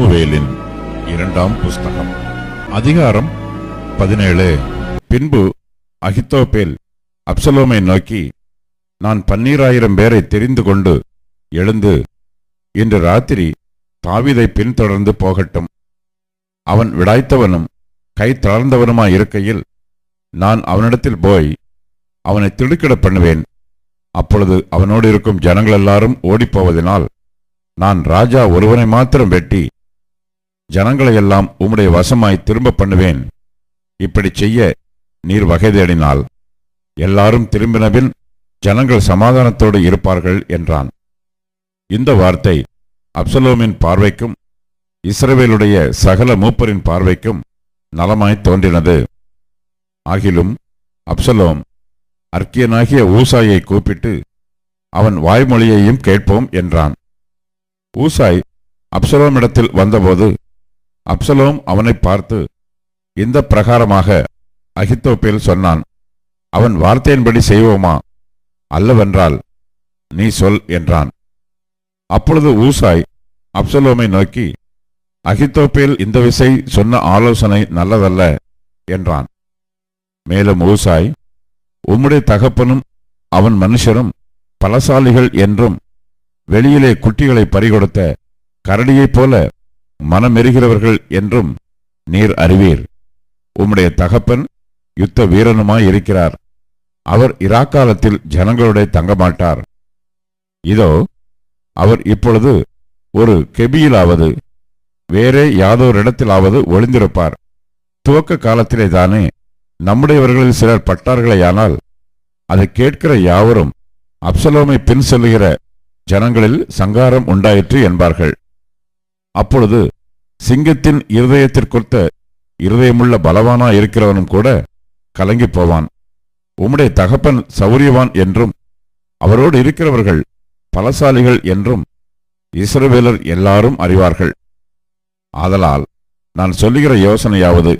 சாமுவேலின் இரண்டாம் புஸ்தகம் அதிகாரம் பதினேழு. பின்பு அகித்தோப்பேல் அப்சலோமை நோக்கி நான் பன்னீராயிரம் பேரை தெரிந்து கொண்டு எழுந்து இன்று ராத்திரி தாவிதை பின்தொடர்ந்து போகட்டும். அவன் விடாய்த்தவனும் கை தளர்ந்தவனுமாயிருக்கையில் நான் அவனிடத்தில் போய் அவனை திடுக்கிட பண்ணுவேன். அப்பொழுது அவனோடு இருக்கும் ஜனங்கள் எல்லாரும் ஓடிப்போவதினால் நான் ராஜா ஒருவனை மாத்திரம் வெட்டி ஜனங்களையெல்லாம் உம்முடைய வசமாய் திரும்ப பண்ணுவேன். இப்படி செய்ய நீர் வகை தேடினால் எல்லாரும் திரும்பினபின் ஜனங்கள் சமாதானத்தோடு இருப்பார்கள் என்றான். இந்த வார்த்தை அப்சலோமின் பார்வைக்கும் இஸ்ரவேலுடைய சகல மூப்பரின் பார்வைக்கும் நலமாய் தோன்றினது. ஆகிலும் அப்சலோம் அர்க்கியனாகிய ஊசாயை கூப்பிட்டு அவன் வாய்மொழியையும் கேட்போம் என்றான். ஊசாய் அப்சலோமிடத்தில் வந்தபோது அப்சலோம் அவனை பார்த்து இந்த பிரகாரமாக? அகித்தோப்பேல் சொன்னான் அவன் வார்த்தையின்படி செய்வோமா? அல்லவென்றால் நீ சொல் என்றான். அப்பொழுது ஊசாய் அப்சலோமை நோக்கி அகித்தோப்பேல் இந்த விசை சொன்ன ஆலோசனை நல்லதல்ல என்றான். மேலும் ஊசாய் உம்முடைய தகப்பனும் அவன் மனுஷரும் பலசாலிகள் என்றும் வெளியிலே குட்டிகளை பறிகொடுத்த கரடியைப் போல மனமெருகிறவர்கள் என்றும் நீர் அறிவீர். உம்முடைய தகப்பன் யுத்த வீரனுமாய் இருக்கிறார் அவர் இராக்காலத்தில் ஜனங்களுடைய தங்கமாட்டார். இதோ அவர் இப்பொழுது ஒரு கெபியிலாவது வேறே யாதோரிடத்திலாவது ஒளிந்திருப்பார். துவக்க காலத்திலே தானே நம்முடையவர்களில் சிலர் பட்டார்களேயானால் அதை கேட்கிற யாவரும் அப்சலோமை பின் செல்லுகிற ஜனங்களில் சங்காரம் உண்டாயிற்று என்பார்கள். அப்பொழுது சிங்கத்தின் இருதயத்திற்கொத்த இருதயமுள்ள பலவானா இருக்கிறவனும் கூட கலங்கிப் போவான் உம்முடைய தகப்பன் சௌரியவான் என்றும் அவரோடு இருக்கிறவர்கள் பலசாலிகள் என்றும் இஸ்ரவேலர் எல்லாரும் அறிவார்கள். ஆதலால் நான் சொல்லுகிற யோசனையாவது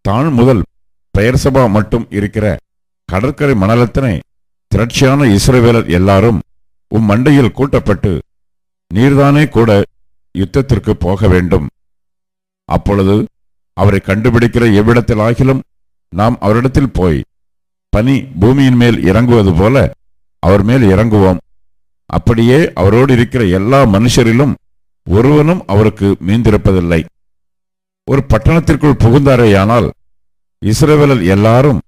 தான் முதல் பெயர் சபா மட்டும் இருக்கிற கடற்கரை மணலத்தினை திரட்சியான இஸ்ரவேலர் எல்லாரும் உம் மண்டையில் கூட்டப்பட்டு நீர்தானே கூட யுத்தத்திற்கு போக வேண்டும். அப்பொழுது அவரை கண்டுபிடிக்கிற எவ்விடத்தில் ஆகிலும் நாம் அவரிடத்தில் போய் பனி பூமியின் மேல் இறங்குவது போல அவர் மேல் இறங்குவோம். அப்படியே அவரோடு இருக்கிற எல்லா மனுஷரிலும் ஒருவனும் அவருக்கு மீந்திருப்பதில்லை. ஒரு பட்டணத்திற்குள் புகுந்தாரேயானால் இஸ்ரவேலர் எல்லாரும்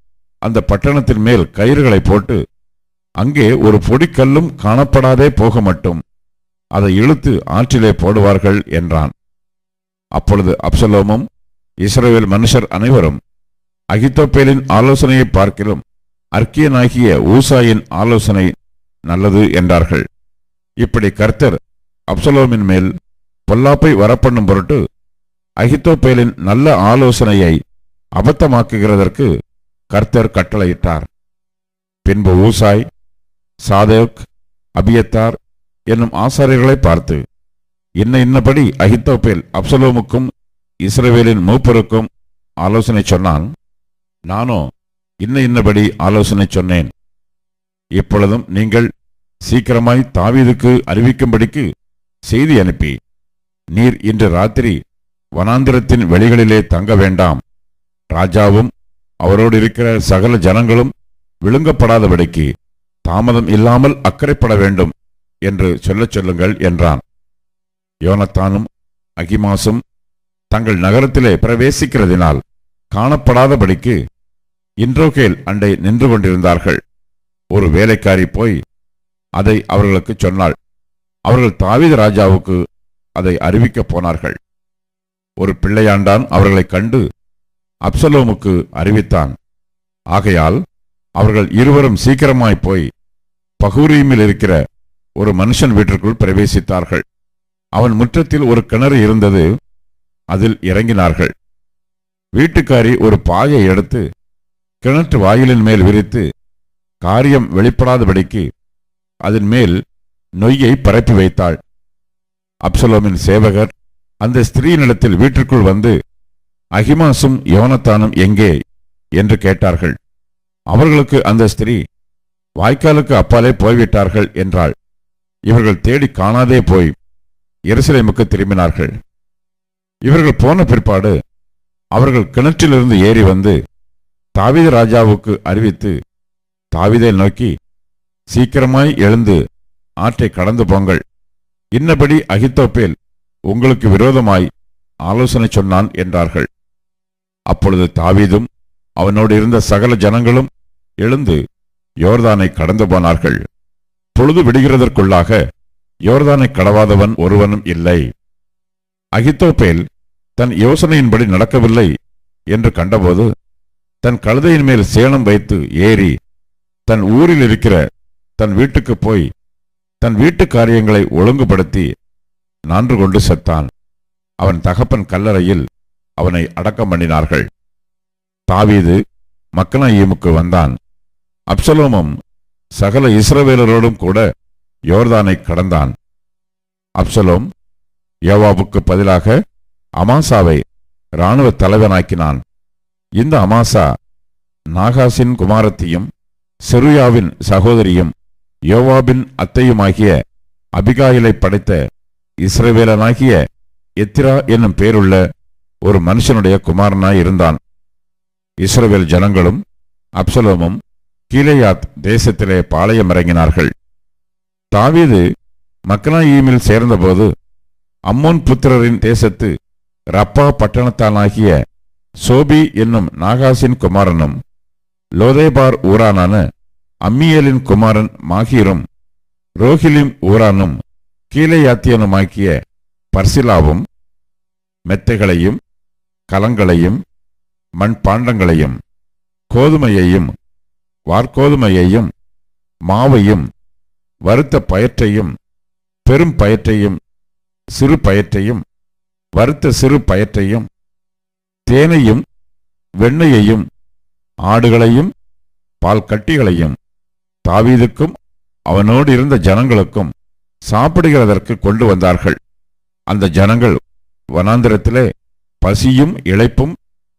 அந்த பட்டணத்தின் மேல் கயிறுகளை போட்டு அங்கே ஒரு பொடிக்கல்லும் காணப்படாதே போக மட்டும். அதை இழுத்து ஆற்றிலே போடுவார்கள் என்றான். அப்பொழுது அப்சலோமும் இஸ்ரேல் மனுஷர் அனைவரும் அகித்தோப்பேலின் ஆலோசனையை பார்க்கிலும் அர்க்கியனாகிய ஊசாயின் ஆலோசனை நல்லது என்றார்கள். இப்படி கர்த்தர் அப்சலோமின் மேல் பொல்லாப்பை வரப்பண்ணும் பொருட்டு அகித்தோப்பேலின் நல்ல ஆலோசனையை அபத்தமாக்குகிறதற்கு கர்த்தர் கட்டளையிட்டார். பின்பு ஊசாய் சாதேக் அபியத்தார் என்னும் ஆசாரியர்களை பார்த்து இன்ன இன்னபடி அகித்தோப்பேல் அப்சலோமுக்கும் இஸ்ரவேலின் மூப்பருக்கும் ஆலோசனை சொன்னான் நானோ இன்ன இன்னபடி ஆலோசனை சொன்னேன். இப்பொழுதும் நீங்கள் சீக்கிரமாய் தாவீதுக்கு அறிவிக்கும்படிக்கு செய்தி அனுப்பி நீர் இன்று ராத்திரி வனாந்திரத்தின் வெளிகளிலே தங்க வேண்டாம். ராஜாவும் அவரோடு இருக்கிற சகல ஜனங்களும் விழுங்கப்படாதபடிக்கு தாமதம் இல்லாமல் அக்கறைப்பட வேண்டும். என்று சொல்லச் சொல்லுங்கள் என்றான். யோனத்தானும் அகிமாசும் தங்கள் நகரத்திலே பிரவேசிக்கிறதினால் காணப்படாதபடிக்கு இன்றோகேல் அண்டை நின்று கொண்டிருந்தார்கள். ஒரு வேலைக்காரி போய் அதை அவர்களுக்கு சொன்னாள். அவர்கள் தாவித ராஜாவுக்கு அதை அறிவிக்கப் போனார்கள். ஒரு பிள்ளையாண்டான் அவர்களைக் கண்டு அப்சலோமுக்கு அறிவித்தான். ஆகையால் அவர்கள் இருவரும் சீக்கிரமாய் போய் பகூரீமில் இருக்கிற ஒரு மனுஷன் வீட்டிற்குள் பிரவேசித்தார்கள். அவன் முற்றத்தில் ஒரு கிணறு இருந்தது அதில் இறங்கினார்கள். வீட்டுக்காரி ஒரு பாயை எடுத்து கிணற்று வாயிலின் மேல் விரித்து காரியம் வெளிப்படாதபடிக்கு அதன் மேல் நொய்யை பரப்பி வைத்தாள். அப்சலோமின் சேவகர் அந்த ஸ்திரீனிடத்தில் வீட்டிற்குள் வந்து அகிமாசும் யோனத்தானும் எங்கே? என்று கேட்டார்கள். அவர்களுக்கு அந்த ஸ்திரீ வாய்க்காலுக்கு அப்பாலே போய்விட்டார்கள் என்றாள். இவர்கள் தேடி காணாதே போய் எருசலேமுக்கு திரும்பினார்கள். இவர்கள் போன பிற்பாடு அவர்கள் கிணற்றிலிருந்து ஏறி வந்து தாவித ராஜாவுக்கு அறிவித்து தாவிதை நோக்கி சீக்கிரமாய் எழுந்து ஆற்றை கடந்து போங்கள். இன்னபடி அகித்தோப்பேல் உங்களுக்கு விரோதமாய் ஆலோசனை சொன்னான் என்றார்கள். அப்பொழுது தாவீதும் அவனோடு இருந்த சகல ஜனங்களும் எழுந்து யோர்தானை கடந்து போனார்கள். பொழுது விடுகிறதற்குள்ளாக யோர்தானை கடவாதவன் ஒருவனும் இல்லை. அகித்தோப்பேல் தன் யோசனையின்படி நடக்கவில்லை என்று கண்டபோது தன் கழுதையின் மேல் சேணம் வைத்து ஏறி தன் ஊரில் இருக்கிற தன் வீட்டுக்கு போய் தன் வீட்டு காரியங்களை ஒழுங்குபடுத்தி நான்று கொண்டு செத்தான். அவன் தகப்பன் கல்லறையில் அவனை அடக்கம் பண்ணினார்கள். தாவீது மக்கனாயீமுக்கு வந்தான். அப்சலோமம் சகல இஸ்ரவேலரோடும் கூட யோர்தானை கடந்தான். அப்சலோம் யோவாவுக்கு பதிலாக அமாசாவை இராணுவ தலைவனாக்கினான். இந்த அமாசா நாகாசின் குமாரத்தையும் செருயாவின் சகோதரியும் யோவாபின் அத்தையுமாகிய அபிகாயிலை படைத்த இஸ்ரவேலனாகிய எத்திரா என்னும் பேருள்ள ஒரு மனுஷனுடைய குமாரனாய் இருந்தான். இஸ்ரவேல் ஜனங்களும் அப்சலோமும் கீலேயாத் தேசத்திலே பாளையமிறங்கினார்கள் தாவீது மக்கனாயீமில் சேர்ந்தபோது அம்மோன் புத்திரரின் தேசத்து ரப்பா பட்டணத்தானாகிய சோபி என்னும் நாகாசின் குமாரனும் லோதேபார் ஊரானான அம்மியலின் குமாரன் மாகீரும் ரோஹிலிம் ஊரானும் கீலேயாத்தியனுமாக்கிய பர்சிலாவும் மெத்தைகளையும் கலங்களையும் மண்பாண்டங்களையும் கோதுமையையும் வார்கோதுமையையும் மாவையும் வறுத்த பயற்றையும் பெரும் பயற்றையும் சிறு பயற்றையும் வறுத்த சிறு பயற்றையும் தேனையும் வெண்ணையையும் ஆடுகளையும் பால் கட்டிகளையும் தாவீதுக்கும் அவனோடு இருந்த ஜனங்களுக்கும் சாப்பிடுகிறதற்கு கொண்டு வந்தார்கள். அந்த ஜனங்கள் வனாந்திரத்திலே பசியும் இளைப்பும்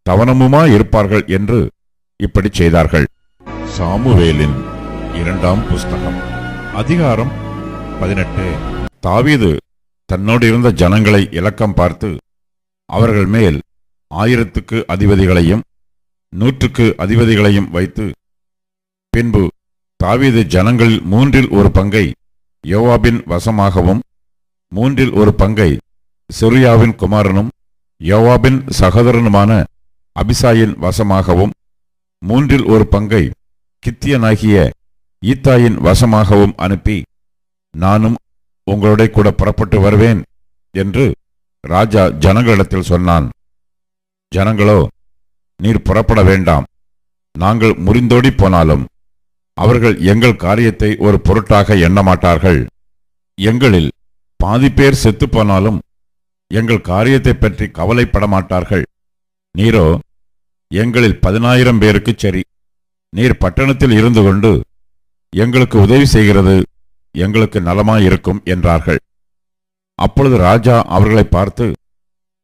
தவனமுமாயிருப்பார்கள் என்று இப்படி செய்தார்கள். சாமுவேலின் இரண்டாம் புஸ்தகம் அதிகாரம் பதினெட்டு. தாவீது தன்னோடு இருந்த ஜனங்களை இலக்கம் பார்த்து அவர்கள் மேல் ஆயிரத்துக்கு அதிபதிகளையும் நூற்றுக்கு அதிபதிகளையும் வைத்து பின்பு தாவீது ஜனங்களில் மூன்றில் ஒரு பங்கை யோவாபின் வசமாகவும் மூன்றில் ஒரு பங்கை செருயாவின் குமாரனும் யோவாபின் சகோதரனுமான அபிசாயின் வசமாகவும் மூன்றில் ஒரு பங்கை கித்தியனாகிய ஈத்தாயின் வசமாகவும் அனுப்பி நானும் உங்களோட கூட புறப்பட்டு வருவேன் என்று ராஜா ஜனங்களிடத்தில் சொன்னான். ஜனங்களோ நீர் புறப்பட வேண்டாம். நாங்கள் முறிந்தோடி போனாலும் அவர்கள் எங்கள் காரியத்தை ஒரு பொருட்டாக எண்ணமாட்டார்கள். எங்களில் பாதி பேர் செத்துப்போனாலும் எங்கள் காரியத்தை பற்றி கவலைப்பட மாட்டார்கள் நீரோ எங்களில் பதினாயிரம் பேருக்குச் சரி. நீர் பட்டணத்தில் இருந்து கொண்டு எங்களுக்கு உதவி செய்கிறது எங்களுக்கு நலமாயிருக்கும் என்றார்கள். அப்பொழுது ராஜா அவர்களை பார்த்து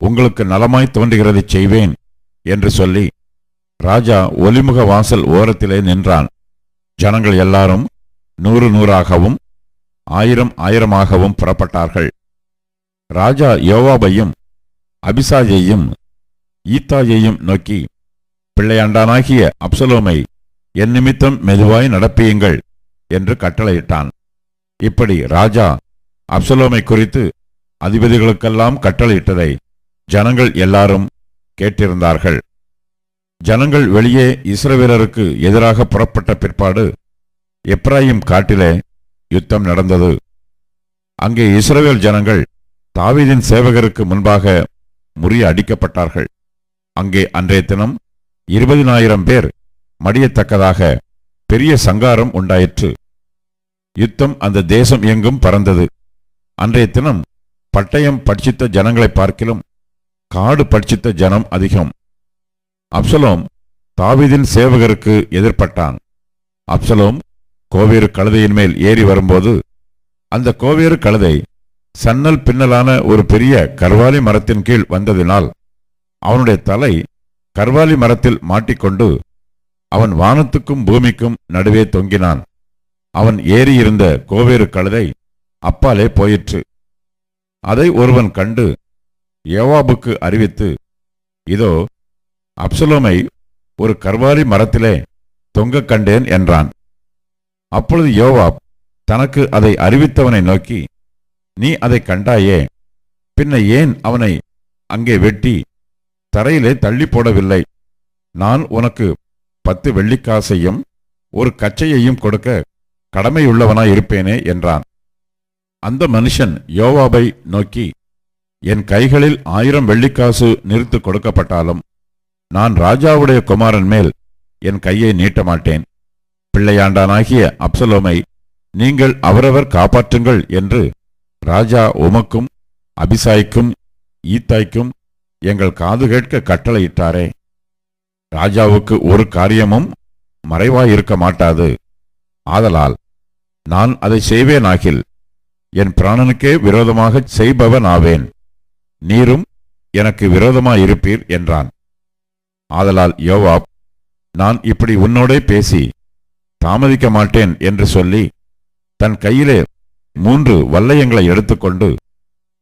உங்களுக்கு நலமாய் தோன்றுகிறதைச் செய்வேன் என்று சொல்லி ராஜா ஒலிமுக வாசல் ஓரத்திலே நின்றான். ஜனங்கள் எல்லாரும் நூறு நூறாகவும் ஆயிரம் ஆயிரமாகவும் புறப்பட்டார்கள். ராஜா யோவாபையும் அபிசாஜையும் ஈத்தாயையும் நோக்கி பிள்ளையாண்டானாகிய அப்சலோமை என் நிமித்தம் மெதுவாய் நடப்பியுங்கள் என்று கட்டளையிட்டான். இப்படி ராஜா அப்சலோமை குறித்து அதிபதிகளுக்கெல்லாம் கட்டளையிட்டதை ஜனங்கள் எல்லாரும் கேட்டிருந்தார்கள். ஜனங்கள் வெளியே இஸ்ரவேலருக்கு எதிராக புறப்பட்ட பிற்பாடு எப்ராஹிம் காட்டிலே யுத்தம் நடந்தது. அங்கே இஸ்ரவேல் ஜனங்கள் தாவீதின் சேவகருக்கு முன்பாக முறிய அடிக்கப்பட்டார்கள் அங்கே அன்றைய தினம் இருபதினாயிரம் பேர் மடியத்தக்கதாக பெரிய சங்காரம் உண்டாயிற்று. யுத்தம் அந்த தேசம் எங்கும் பறந்தது. அன்றைய தினம் பட்டயம் பட்சித்த ஜனங்களைப் பார்க்கிலும் காடு பட்சித்த ஜனம் அதிகம். அப்சலோம் தாவீதின் சேவகருக்கு எதிர்ப்பட்டான் அப்சலோம் கோவேறு கழுதையின் மேல் ஏறி வரும்போது அந்த கோவேறு கழுதை சன்னல் பின்னலான ஒரு பெரிய கர்வாலி மரத்தின் கீழ் வந்ததினால் அவனுடைய தலை கர்வாலி மரத்தில் மாட்டிக்கொண்டு அவன் வானத்துக்கும் பூமிக்கும் நடுவே தொங்கினான். அவன் ஏறியிருந்த கோவேறு கழுதை அப்பாலே போயிற்று. அதை ஒருவன் கண்டு யோவாபுக்கு அறிவித்து இதோ அப்சலோமை ஒரு கர்வாரி மரத்திலே தொங்கக் கண்டேன் என்றான். அப்பொழுது யோவாப் தனக்கு அதை அறிவித்தவனை நோக்கி நீ அதை கண்டாயே பின்ன ஏன் அவனை அங்கே வெட்டி தரையிலே தள்ளி போடவில்லை? நான் உனக்கு பத்து வெள்ளிக்காசையும் ஒரு கச்சையையும் கொடுக்க கடமையுள்ளவனாய் இருப்பேனே என்றான். அந்த மனுஷன் யோவாபை நோக்கி என் கைகளில் ஆயிரம் வெள்ளிக்காசு நிறுத்து கொடுக்கப்பட்டாலும் நான் ராஜாவுடைய குமாரன் மேல் என் கையை நீட்ட மாட்டேன். பிள்ளையாண்டானாகிய அப்சலோமை நீங்கள் அவரவர் காப்பாற்றுங்கள் என்று ராஜா உமக்கும் அபிசாய்க்கும் ஈத்தாய்க்கும் எங்கள் காது கேட்க கட்டளையிட்டாரே. ராஜாவுக்கு ஒரு காரியமும் மறைவாயிருக்க மாட்டாது. ஆதலால் நான் அதை செய்வேனாகில் என் பிராணனுக்கே விரோதமாகச் செய்பவனாவேன். நீரும் எனக்கு விரோதமாயிருப்பீர் என்றான். ஆதலால் யோவாப் நான் இப்படி உன்னோடே பேசி தாமதிக்க மாட்டேன் என்று சொல்லி தன் கையிலே மூன்று வல்லையங்களை எடுத்துக்கொண்டு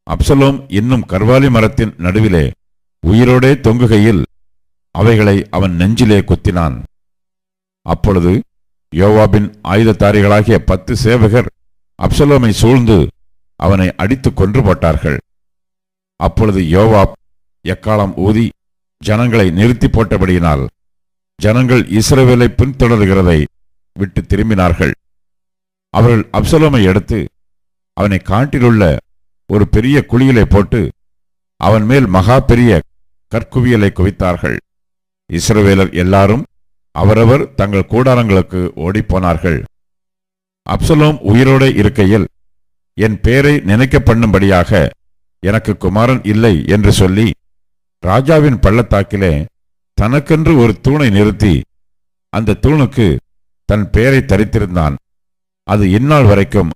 அப்சலோம் இன்னும் கர்வாலி மரத்தின் நடுவிலே உயிரோடே தொங்குகையில் அவைகளை அவன் நெஞ்சிலே குத்தினான். அப்பொழுது யோவாபின் ஆயுததாரிகளாகிய பத்து சேவகர் அப்சலோமை சூழ்ந்து அவனை அடித்துக் கொன்று போட்டார்கள். அப்பொழுது யோவாப் எக்காலம் ஊதி ஜனங்களை நிறுத்தி போட்டபடியினால் ஜனங்கள் இஸ்ரவேலை பின்தொடர்கிறதை விட்டு திரும்பினார்கள். அவர்கள் அப்சலோமை எடுத்து அவனை காட்டிலுள்ள ஒரு பெரிய குழியிலே போட்டு அவன் மேல் மகா பெரிய கற்குவியலை குவித்தார்கள். இஸ்ரவேலர் எல்லாரும் அவரவர் தங்கள் கூடாரங்களுக்கு ஓடிப்போனார்கள். அப்சலோம் உயிரோடு இருக்கையில் என் பேரை நினைக்க பண்ணும்படியாக எனக்கு குமாரன் இல்லை என்று சொல்லி ராஜாவின் பள்ளத்தாக்கிலே தனக்கென்று ஒரு தூணை நிறுத்தி அந்த தூணுக்கு தன் பெயரை தரித்திருந்தான். அது இந்நாள் வரைக்கும்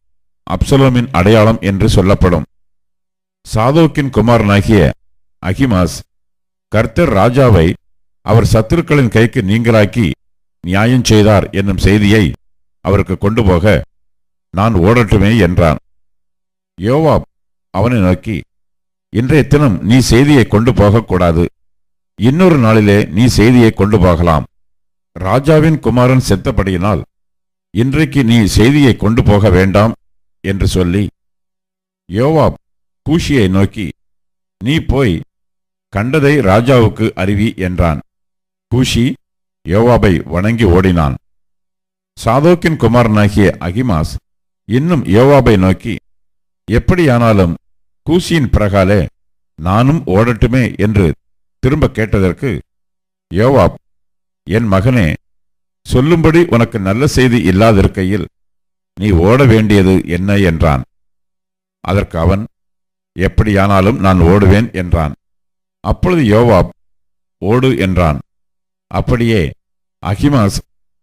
அப்சலோமின் அடையாளம் என்று சொல்லப்படும். சாதோக்கின் குமாரனாகிய அகிமாஸ் கர்த்தர் ராஜாவை அவர் சத்துருக்களின் கைக்கு நீங்களாக்கி நியாயம் செய்தார் என்னும் செய்தியை அவருக்கு கொண்டு போக நான் ஓடட்டுமே என்றான். யோவாப் அவனை நோக்கி இன்றைய தினம் நீ செய்தியை கொண்டு போகக்கூடாது. இன்னொரு நாளிலே நீ செய்தியை கொண்டு போகலாம். ராஜாவின் குமாரன் செத்தபடியினால் இன்றைக்கு நீ செய்தியை கொண்டு போக வேண்டாம் என்று சொல்லி யோவாப் கூஷியை நோக்கி நீ போய் கண்டதை ராஜாவுக்கு அறிவி என்றான். கூஷி யோவாபை வணங்கி ஓடினான். சாதோக்கின் குமாரனாகிய அகிமாஸ் இன்னும் யோவாபை நோக்கி எப்படியானாலும் கூசியின் பிறகாலே நானும் ஓடட்டுமே என்று திரும்ப கேட்டதற்கு யோவாப் என் மகனே சொல்லும்படி உனக்கு நல்ல செய்தி இல்லாதிருக்கையில் நீ ஓட வேண்டியது என்ன? என்றான். அதற்கு அவன் எப்படியானாலும் நான் ஓடுவேன் என்றான். அப்பொழுது யோவாப் ஓடு என்றான். அப்படியே அகிமாஸ்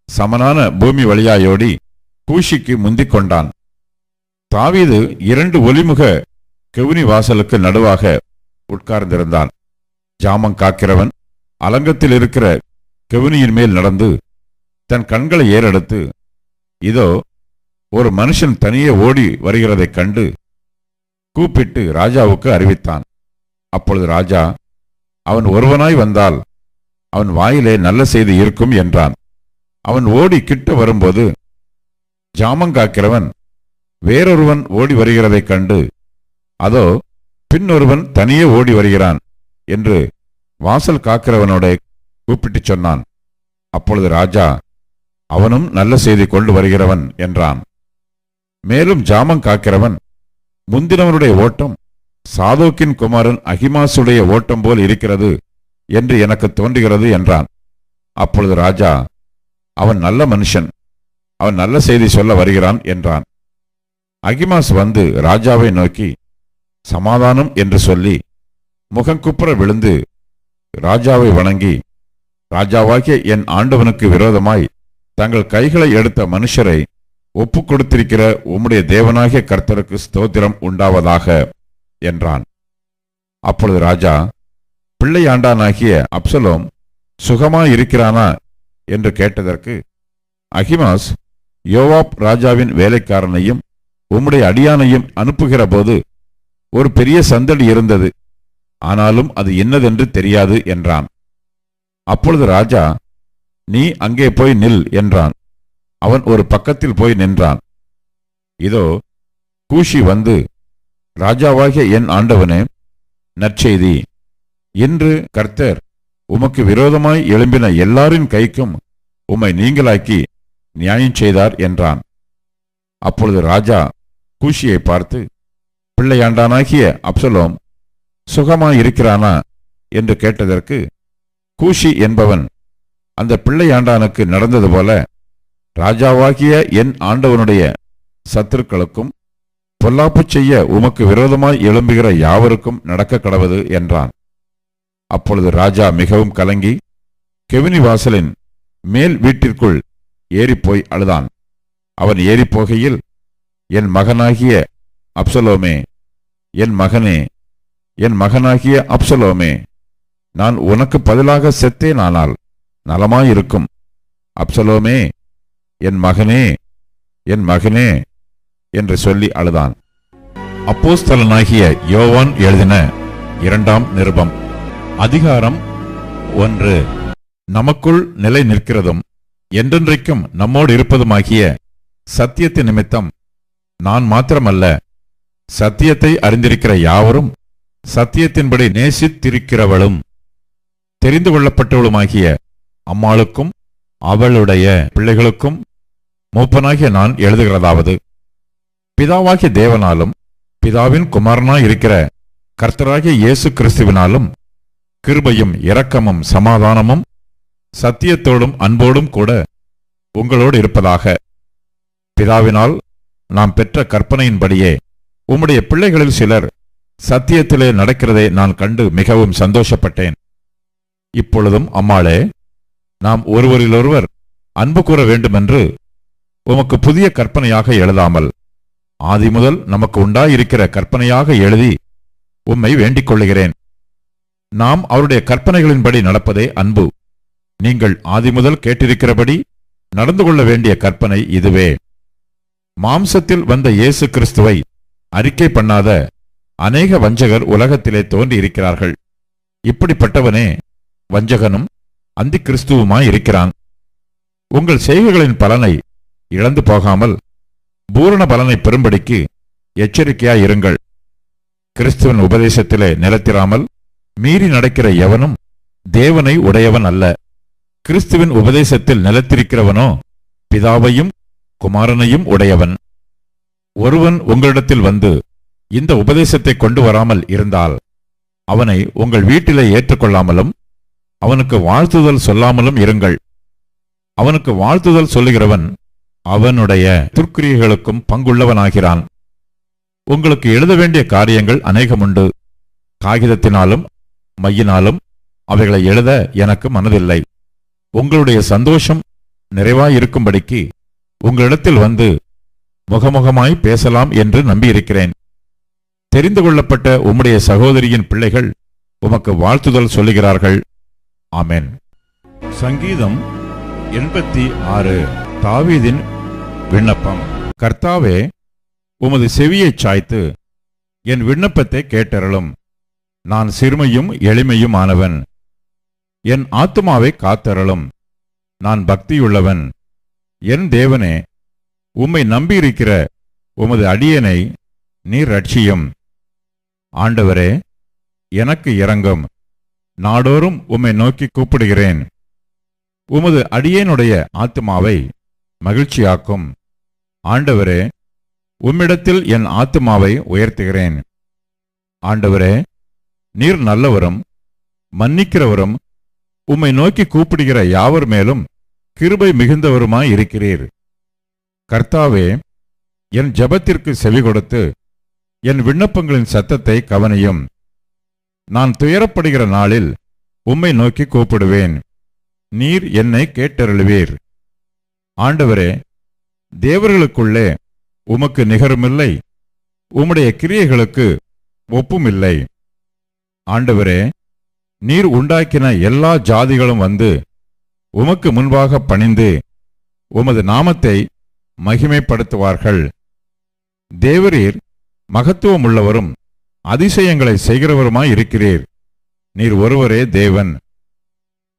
சமனான பூமி வழியாயோடி கூஷிக்கு முந்திக் கொண்டான் தாவீது இரண்டு ஒலிமுக கெவுனி வாசலுக்கு நடுவாக உட்கார்ந்திருந்தான். ஜாமம் காக்கிறவன் அலங்கத்தில் இருக்கிற கெவுனியின் மேல் நடந்து தன் கண்களை ஏறெடுத்து இதோ ஒரு மனுஷன் தனியே ஓடி வருகிறதைக் கண்டு கூப்பிட்டு ராஜாவுக்கு அறிவித்தான். அப்பொழுது ராஜா அவன் ஒருவனாய் வந்தால் அவன் வாயிலே நல்ல செய்தி இருக்கும் என்றான். அவன் ஓடி கிட்ட வரும்போது ஜாமங்காக்கிறவன் வேறொருவன் ஓடி வருகிறதைக் கண்டு அதோ பின்னொருவன் தனியே ஓடி வருகிறான் என்று வாசல் காக்கிறவனோட கூப்பிட்டுச் சொன்னான். அப்பொழுது ராஜா அவனும் நல்ல செய்தி கொண்டு வருகிறவன் என்றான். மேலும் ஜாமம் காக்கிறவன் முந்தினவனுடைய ஓட்டம் சாதோக்கின் குமாரன் அகிமாசுடைய ஓட்டம் போல் இருக்கிறது என்று எனக்கு தோன்றுகிறது என்றான். அப்பொழுது ராஜா அவன் நல்ல மனுஷன் அவன் நல்ல செய்தி சொல்ல வருகிறான் என்றான். அகிமாஸ் வந்து ராஜாவை நோக்கி சமாதானம் என்று சொல்லி முகங்குப்புற விழுந்து ராஜாவை வணங்கி ராஜாவாகிய என் ஆண்டவனுக்கு விரோதமாய் தங்கள் கைகளை எடுத்த மனுஷரை ஒப்பு கொடுத்திருக்கிற உம்முடைய தேவனாகிய கர்த்தருக்கு ஸ்தோத்திரம் உண்டாவதாக என்றான். அப்பொழுது ராஜா பிள்ளையாண்டானாகிய அப்சலோம் சுகமாயிருக்கிறானா என்று கேட்டதற்கு அகிமாஸ் யோவாப் ராஜாவின் வேலைக்காரனையும் உம்முடைய அடியானையும் அனுப்புகிற போது ஒரு பெரிய சந்தடி இருந்தது. ஆனாலும் அது என்னதென்று தெரியாது என்றான். அப்பொழுது ராஜா நீ அங்கே போய் நில் என்றான். அவன் ஒரு பக்கத்தில் போய் நின்றான். இதோ கூஷி வந்து ராஜாவாகிய என் ஆண்டவனே நற்செய்தி. இன்று கர்த்தர் உமக்கு விரோதமாய் எழும்பின எல்லாரின் கைக்கும் உம்மை நீங்களாக்கி நியாயம் செய்தார் என்றான். அப்பொழுது ராஜா கூஷியை பார்த்து பிள்ளையாண்டானாகிய அப்சலோம் சுகமாயிருக்கிறானா? என்று கேட்டதற்கு கூஷி என்பவன் அந்த பிள்ளையாண்டானுக்கு நடந்தது போல ராஜாவாகிய என் ஆண்டவனுடைய சத்துருக்களுக்கும் பொல்லாப்பு செய்ய உமக்கு விரோதமாய் எழும்புகிற யாவருக்கும் நடக்க கடவது என்றான். அப்பொழுது ராஜா மிகவும் கலங்கி கெவினி வாசலின் மேல் வீட்டிற்குள் ஏறிப்போய் அழுதான். அவன் ஏறிப்போகையில் என் மகனாகிய அப்சலோமே என் மகனே என் மகனாகிய அப்சலோமே நான் உனக்கு பதிலாக செத்தேனானால் நலமாயிருக்கும். அப்சலோமே என் மகனே என் மகனே என்று சொல்லி அழுதான். அப்போஸ்தலனாகிய யோவான் எழுதின இரண்டாம் நிருபம். அதிகாரம் ஒன்று. நமக்குள் நிலை நிற்கிறதும் என்றென்றைக்கும் நம்மோடு இருப்பதுமாகிய சத்தியத்தின் நிமித்தம் நான் மாத்திரமல்ல சத்தியத்தை அறிந்திருக்கிற யாவரும் சத்தியத்தின்படி நேசித்திருக்கிறவளும் தெரிந்து கொள்ளப்பட்டவளுமாகிய அம்மாளுக்கும் அவளுடைய பிள்ளைகளுக்கும் மூப்பனாகிய நான் எழுதுகிறதாவது. பிதாவாகிய தேவனாலும் பிதாவின் குமாரனாய் இருக்கிற கர்த்தராகிய இயேசு கிறிஸ்துவினாலும் கிருபையும் இரக்கமும் சமாதானமும் சத்தியத்தோடும் அன்போடும் கூட உங்களோடு இருப்பதாக. பிதாவினால் நாம் பெற்ற கற்பனையின்படியே உம்முடைய பிள்ளைகளில் சிலர் சத்தியத்திலே நடக்கிறதை நான் கண்டு மிகவும் சந்தோஷப்பட்டேன். இப்பொழுதும் அம்மாளே நாம் ஒருவரிலொருவர் அன்பு கூற வேண்டுமென்று உமக்கு புதிய கற்பனையாக எழுதாமல் ஆதி முதல் நமக்கு உண்டாயிருக்கிற கற்பனையாக எழுதி உம்மை வேண்டிக் கொள்ளுகிறேன். நாம் அவருடைய கற்பனைகளின்படி நடப்பதே அன்பு. நீங்கள் ஆதி முதல் கேட்டிருக்கிறபடி நடந்து கொள்ள வேண்டிய கற்பனை இதுவே. மாம்சத்தில் வந்த இயேசு கிறிஸ்துவை அறிக்கை பண்ணாத அநேக வஞ்சகர் உலகத்திலே தோன்றியிருக்கிறார்கள். இப்படிப்பட்டவனே வஞ்சகனும் அந்தி கிறிஸ்துவுமாய் இருக்கிறான். உங்கள் செய்கைகளின் பலனை இழந்து போகாமல் பூரண பலனை பெறும்படிக்கு எச்சரிக்கையாயிருங்கள் கிறிஸ்துவின் உபதேசத்திலே நிலத்திராமல் மீறி நடக்கிற எவனும் தேவனை உடையவன் அல்ல. கிறிஸ்துவின் உபதேசத்தில் நிலத்திருக்கிறவனோ பிதாவையும் குமாரனையும் உடையவன். ஒருவன் உங்களிடத்தில் வந்து இந்த உபதேசத்தை கொண்டு வராமல் இருந்தால் அவனை உங்கள் வீட்டிலே ஏற்றுக்கொள்ளாமலும் அவனுக்கு வாழ்த்துதல் சொல்லாமலும் இருங்கள். அவனுக்கு வாழ்த்துதல் சொல்லுகிறவன் அவனுடைய துர்க்கிரியைகளுக்கும் பங்குள்ளவனாகிறான். உங்களுக்கு எழுத வேண்டிய காரியங்கள் அநேகமுண்டு. காகிதத்தினாலும் மையினாலும் அவைகளை எழுத எனக்கு மனதில்லை. உங்களுடைய சந்தோஷம் நிறைவாயிருக்கும்படிக்கு உங்களிடத்தில் வந்து முகமுகமாய் பேசலாம் என்று நம்பியிருக்கிறேன். தெரிந்து கொள்ளப்பட்ட உம்முடைய சகோதரியின் பிள்ளைகள் உமக்கு வாழ்த்துதல் சொல்லுகிறார்கள். ஆமென். சங்கீதம் எண்பத்தி ஆறு. தாவீதின் விண்ணப்பம். கர்த்தாவே உமது செவியைச் சாய்த்து என் விண்ணப்பத்தை கேட்டருளும். நான் சிறுமையும் எளிமையும் ஆனவன். என் ஆத்துமாவை காத்தரலும் நான் பக்தியுள்ளவன். என் தேவனே உம்மை நம்பியிருக்கிற உமது அடியனை நீர் ரட்சியும் ஆண்டவரே எனக்கு இறங்கும் நாடோறும் உம்மை நோக்கி கூப்பிடுகிறேன். உமது அடியேனுடைய ஆத்துமாவை மகிழ்ச்சியாக்கும். ஆண்டவரே உம்மிடத்தில் என் ஆத்துமாவை உயர்த்துகிறேன். ஆண்டவரே நீர் நல்லவரும் மன்னிக்கிறவரும் உம்மை நோக்கி கூப்பிடுகிற யாவர் மேலும் கிருபை மிகுந்தவருமாய் இருக்கிறீர். கர்த்தாவே என் ஜெபத்திற்கு செவி கொடுத்து என் விண்ணப்பங்களின் சத்தத்தை கவனியும். நான் துயரப்படுகிற நாளில் உம்மை நோக்கி கூப்பிடுவேன். நீர் என்னை கேட்டருளுவீர். ஆண்டவரே தேவர்களுக்குள்ளே உமக்கு நிகருமில்லை. உம்முடைய கிரியைகளுக்கு ஒப்புமில்லை. ஆண்டவரே நீர் உண்டாக்கின எல்லா ஜாதிகளும் வந்து உமக்கு முன்பாக பணிந்து உமது நாமத்தை மகிமைப்படுத்துவார்கள். தேவரீர் மகத்துவமுள்ளவரும் அதிசயங்களை செய்கிறவருமாய் இருக்கிறீர். நீர் ஒருவரே தேவன்.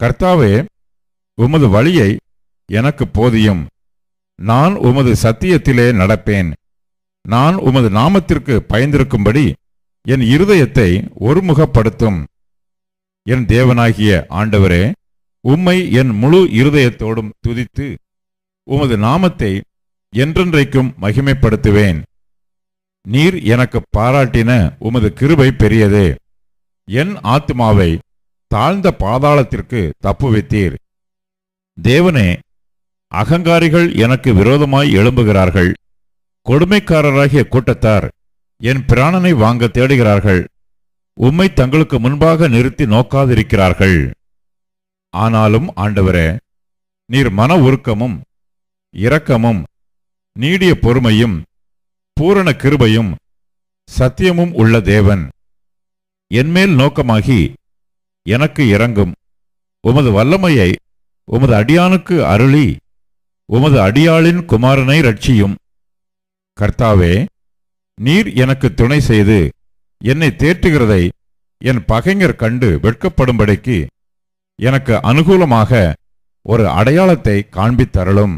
கர்த்தாவே உமது வழியை எனக்கு போதியும். நான் உமது சத்தியத்திலே நடப்பேன். நான் உமது நாமத்திற்கு பயந்திருக்கும்படி என் இருதயத்தை ஒருமுகப்படுத்தும். என் தேவனாகிய ஆண்டவரே உம்மை என் முழு இருதயத்தோடும் துதித்து உமது நாமத்தை என்றென்றைக்கும் மகிமைப்படுத்துவேன். நீர் எனக்கு பாராட்டின உமது கிருபை பெரியதே. என் ஆத்மாவை தாழ்ந்த பாதாளத்திற்கு தப்புவித்தீர். தேவனே அகங்காரிகள் எனக்கு விரோதமாய் எழும்புகிறார்கள். கொடுமைக்காரராகிய கூட்டத்தார் என் பிராணனை வாங்க தேடுகிறார்கள். உம்மை தங்களுக்கு முன்பாக நிறுத்தி நோக்காதிருக்கிறார்கள். ஆனாலும் ஆண்டவரே நீர் மன உருக்கமும் இரக்கமும் நீடிய பொறுமையும் பூரண கிருபையும் சத்தியமும் உள்ள தேவன். என்மேல் நோக்கமாகி எனக்கு இறங்கும் உமது வல்லமையை உமது அடியானுக்கு அருளி உமது அடியாளின் குமாரனை ரட்சியும் கர்த்தாவே நீர் எனக்கு துணை செய்து என்னை தேற்றுகிறதை என் பகைஞர் கண்டு வெட்கப்படும்படிக்கு எனக்கு அனுகூலமாக ஒரு அடையாளத்தை காண்பித்தருளும்.